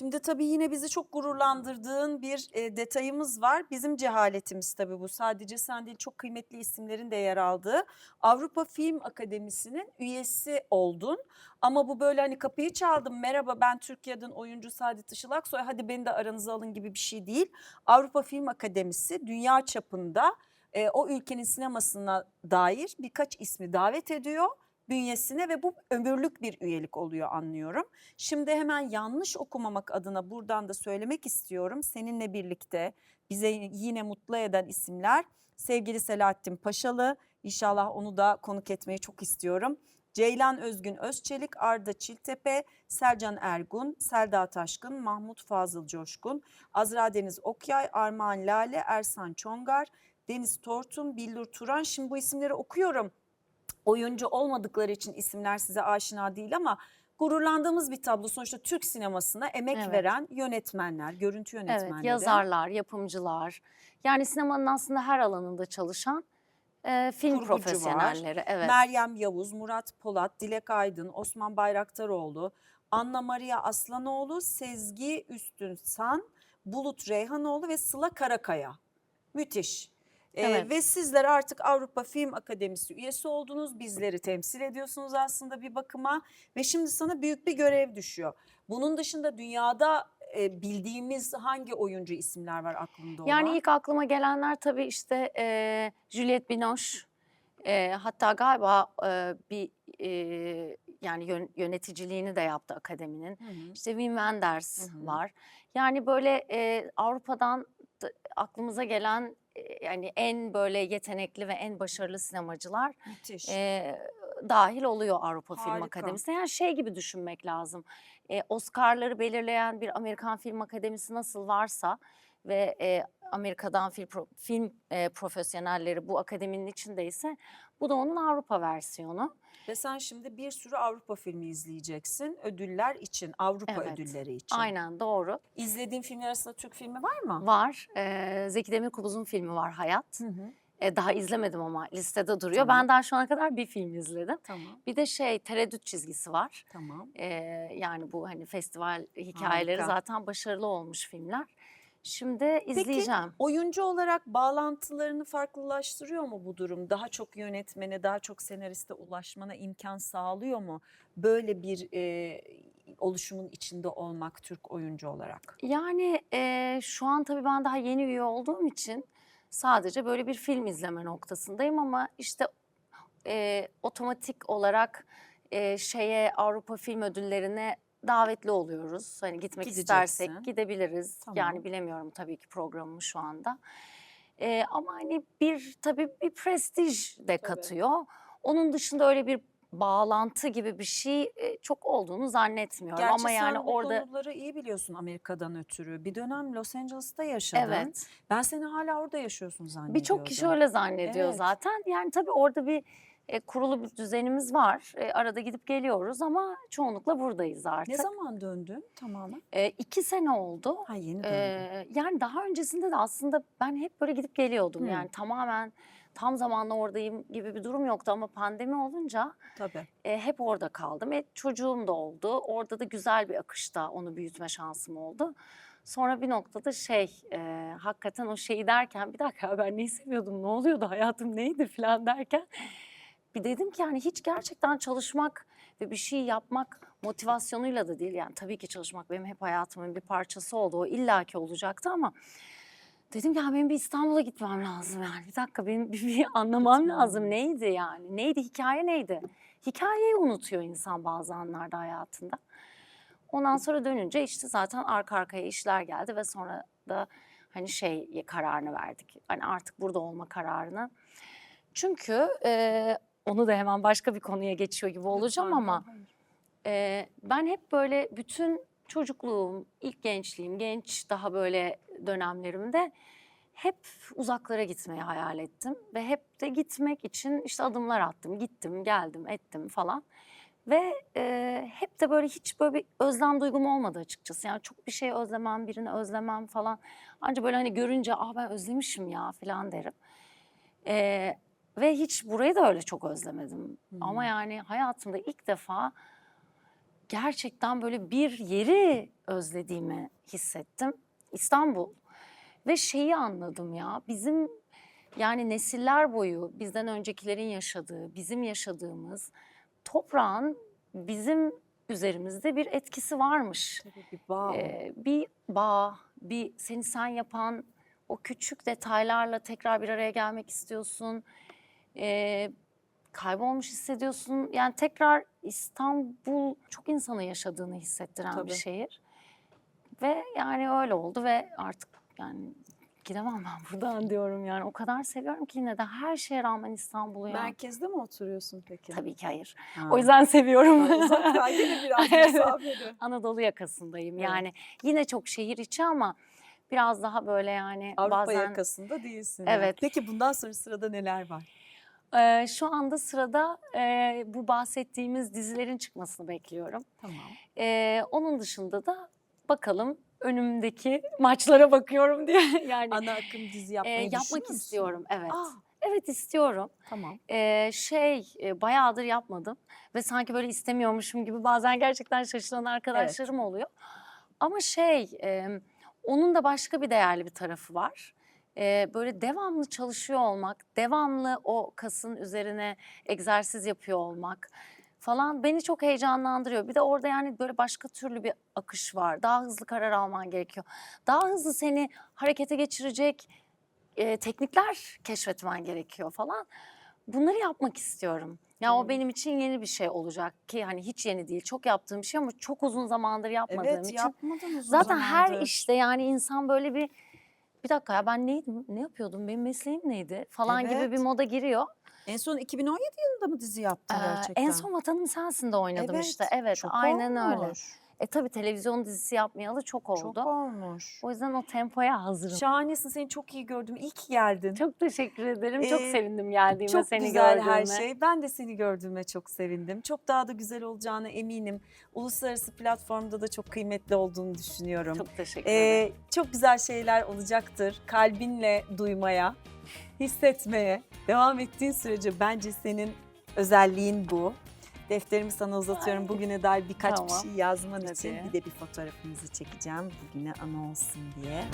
Şimdi tabii yine bizi çok gururlandırdığın bir e, detayımız var. Bizim cehaletimiz tabii bu. Sadece sen değil çok kıymetli isimlerin de yer aldığı Avrupa Film Akademisi'nin üyesi oldun. Ama bu böyle hani kapıyı çaldım merhaba ben Türkiye'den oyuncu Saadet Işıl Aksoy hadi beni de aranıza alın gibi bir şey değil. Avrupa Film Akademisi dünya çapında e, o ülkenin sinemasına dair birkaç ismi davet ediyor bünyesine ve bu ömürlük bir üyelik oluyor anlıyorum. Şimdi hemen yanlış okumamak adına buradan da söylemek istiyorum. Seninle birlikte bize yine mutlu eden isimler sevgili Selahattin Paşalı. İnşallah onu da konuk etmeyi çok istiyorum. Ceylan Özgün Özçelik, Arda Çiltepe, Sercan Ergun, Selda Taşkın, Mahmut Fazıl Coşkun, Azra Deniz Okyay, Armağan Lale, Ersan Çongar, Deniz Tortun, Billur Turan. Şimdi bu isimleri okuyorum oyuncu olmadıkları için isimler size aşina değil ama gururlandığımız bir tablo. Sonuçta Türk sinemasına emek Evet. veren yönetmenler, görüntü yönetmenleri. Evet, yazarlar, yapımcılar. Yani sinemanın aslında her alanında çalışan e, film Kurgucu var. profesyonelleri. Evet. Meryem Yavuz, Murat Polat, Dilek Aydın, Osman Bayraktaroğlu, Anna Maria Aslanoğlu, Sezgi Üstünsan, Bulut Reyhanoğlu ve Sıla Karakaya. Müthiş. Ee, Evet. ve sizler artık Avrupa Film Akademisi üyesi oldunuz. Bizleri temsil ediyorsunuz aslında bir bakıma. Ve şimdi sana büyük bir görev düşüyor. Bunun dışında dünyada e, bildiğimiz hangi oyuncu isimler var aklında olan? Yani ilk aklıma gelenler tabii işte e, Juliette Binoche. E, hatta galiba e, bir e, yani yön- yöneticiliğini de yaptı akademinin. Hı hı. İşte Wim Wenders Hı hı. var. Yani böyle e, Avrupa'dan da aklımıza gelen yani en böyle yetenekli ve en başarılı sinemacılar Müthiş. e, dahil oluyor Avrupa Film Harika. Akademisi'ne. Yani şey gibi düşünmek lazım. E, Oscar'ları belirleyen bir Amerikan Film Akademisi nasıl varsa ve e, Amerika'dan film, film e, profesyonelleri bu akademinin içindeyse bu da onun Avrupa versiyonu. Ve sen şimdi bir sürü Avrupa filmi izleyeceksin. Ödüller için, Avrupa Evet, ödülleri için. Aynen doğru. İzlediğin filmler arasında Türk filmi var mı? Var. E, Zeki Demirkubuz'un filmi var Hayat. Hı hı. E, daha izlemedim ama listede duruyor. Tamam. Ben daha şu ana kadar bir film izledim. Tamam, Bir de şey tereddüt çizgisi var. tamam. Ee, yani bu hani festival hikayeleri Harika. zaten başarılı olmuş filmler. Şimdi izleyeceğim. Oyuncu olarak bağlantılarını farklılaştırıyor mu bu durum? Daha çok yönetmene, daha çok senariste ulaşmana imkan sağlıyor mu? Böyle bir e, oluşumun içinde olmak Türk oyuncu olarak. Yani e, şu an tabii ben daha yeni üye olduğum için sadece böyle bir film izleme noktasındayım ama işte e, otomatik olarak e, şeye Avrupa Film Ödülleri'ne davetli oluyoruz. Hani gitmek istersek gidebiliriz. Tamam. Yani bilemiyorum tabii ki programımı şu anda. E, ama hani bir tabii bir prestij de katıyor. Onun dışında öyle bir bağlantı gibi bir şey e, çok olduğunu zannetmiyorum. Gerçi ama yani sen bu orada konuları iyi biliyorsun Amerika'dan ötürü. Bir dönem Los Angeles'ta yaşadın. evet. Ben seni hala orada yaşıyorsun zannediyordum. Birçok kişi öyle zannediyor Evet. zaten. Yani tabii orada bir e, kurulu bir düzenimiz var. E, arada gidip geliyoruz ama çoğunlukla buradayız artık. Ne zaman döndün tamamen? E, iki sene oldu. Ha yeni döndün. E, yani daha öncesinde de aslında ben hep böyle gidip geliyordum. Hı. Yani tamamen tam zamanlı oradayım gibi bir durum yoktu ama pandemi olunca Tabii. e, hep orada kaldım. E, çocuğum da oldu. Orada da güzel bir akışta onu büyütme şansım oldu. Sonra bir noktada şey e, hakikaten o şeyi derken bir dakika ben neyi seviyordum ne oluyordu hayatım neydi falan derken bir dedim ki yani hiç gerçekten çalışmak ve bir şey yapmak motivasyonuyla da değil yani tabii ki çalışmak benim hep hayatımın bir parçası oldu o illaki olacaktı ama dedim ya benim bir İstanbul'a gitmem lazım yani bir dakika benim bir, bir anlamam lazım. neydi yani neydi hikaye neydi hikayeyi unutuyor insan bazı anlarda hayatında. Ondan sonra dönünce işte zaten arka arkaya işler geldi ve sonra da hani şey kararını verdik. Hani artık burada olma kararını. Çünkü e, onu da hemen başka bir konuya geçiyor gibi olacağım ama e, ben hep böyle bütün çocukluğum, ilk gençliğim, genç daha böyle dönemlerimde hep uzaklara gitmeyi hayal ettim ve hep de gitmek için işte adımlar attım, gittim, geldim, ettim falan. Ve e, hep de böyle hiç böyle bir özlem duygum olmadı açıkçası. Yani çok bir şey özlemem, birini özlemem falan. Ancak böyle hani görünce ah ben özlemişim ya falan derim. E, ve hiç burayı da öyle çok özlemedim. Ama Hmm. yani hayatımda ilk defa gerçekten böyle bir yeri özlediğimi hissettim. İstanbul. Ve şeyi anladım ya bizim yani nesiller boyu bizden öncekilerin yaşadığı, bizim yaşadığımız toprağın bizim üzerimizde bir etkisi varmış. Tabii bir bağ. Ee, bir bağ, bir seni sen yapan o küçük detaylarla tekrar bir araya gelmek istiyorsun. Ee, kaybolmuş hissediyorsun. Yani tekrar İstanbul çok insanın yaşadığını hissettiren Tabii. bir şehir. Ve yani öyle oldu ve artık yani gidemem ben buradan diyorum yani. O kadar seviyorum ki yine de her şeye rağmen İstanbul'u ya. Merkezde mi oturuyorsun peki? Tabii ki hayır. Ha. O yüzden seviyorum. Ha, Uzakta yine biraz Evet. mesafeli. Anadolu yakasındayım. Evet. Yani yine çok şehir içi ama biraz daha böyle yani Avrupa bazen yakasında değilsin. yani. Evet. Peki bundan sonra sırada neler var? Ee, şu anda sırada e, bu bahsettiğimiz dizilerin çıkmasını bekliyorum. Tamam. Ee, onun dışında da bakalım önümdeki maçlara bakıyorum diye yani Ana akım dizi e, yapmayı düşünüyor yapmak istiyorum. Evet. Aa, Evet istiyorum. tamam. Ee, şey e, bayağıdır yapmadım ve sanki böyle istemiyormuşum gibi bazen gerçekten şaşıran arkadaşlarım oluyor. Ama şey e, onun da başka bir değerli bir tarafı var. E, böyle devamlı çalışıyor olmak, devamlı o kasın üzerine egzersiz yapıyor olmak falan beni çok heyecanlandırıyor. Bir de orada yani böyle başka türlü bir akış var. Daha hızlı karar alman gerekiyor. Daha hızlı seni harekete geçirecek e, teknikler keşfetmen gerekiyor falan. Bunları yapmak istiyorum. Ya o benim için yeni bir şey olacak ki hani hiç yeni değil. Çok yaptığım bir şey ama çok uzun zamandır yapmadığım Evet için. yapmadın uzun Zaten her zamandır. işte yani insan böyle bir bir dakika ya ben neydim, ne yapıyordum, benim mesleğim neydi falan gibi bir Evet. moda giriyor. En son 2017 yılında mı dizi yaptın Ee, gerçekten? en son Vatanım Sensin de oynadım evet, işte. Evet çok aynen öyle. E tabii televizyon dizisi yapmayalı çok oldu. Çok olmuş. O yüzden o tempoya hazırım. Şahanesin seni çok iyi gördüm. İyi ki geldin. Çok teşekkür ederim. Çok Ee, sevindim geldiğime, Çok seni güzel gördüğüme. her şey. Ben de seni gördüğüme çok sevindim. Çok daha da güzel olacağına eminim. Uluslararası platformda da çok kıymetli olduğunu düşünüyorum. Çok teşekkür ederim. Ee, çok güzel şeyler olacaktır. Kalbinle duymaya, hissetmeye devam ettiğin sürece bence senin özelliğin bu. Defterimi sana uzatıyorum. Bugüne dair birkaç Tamam. bir şey yazman için. Bir de bir fotoğrafımızı çekeceğim. Bugüne ana olsun diye.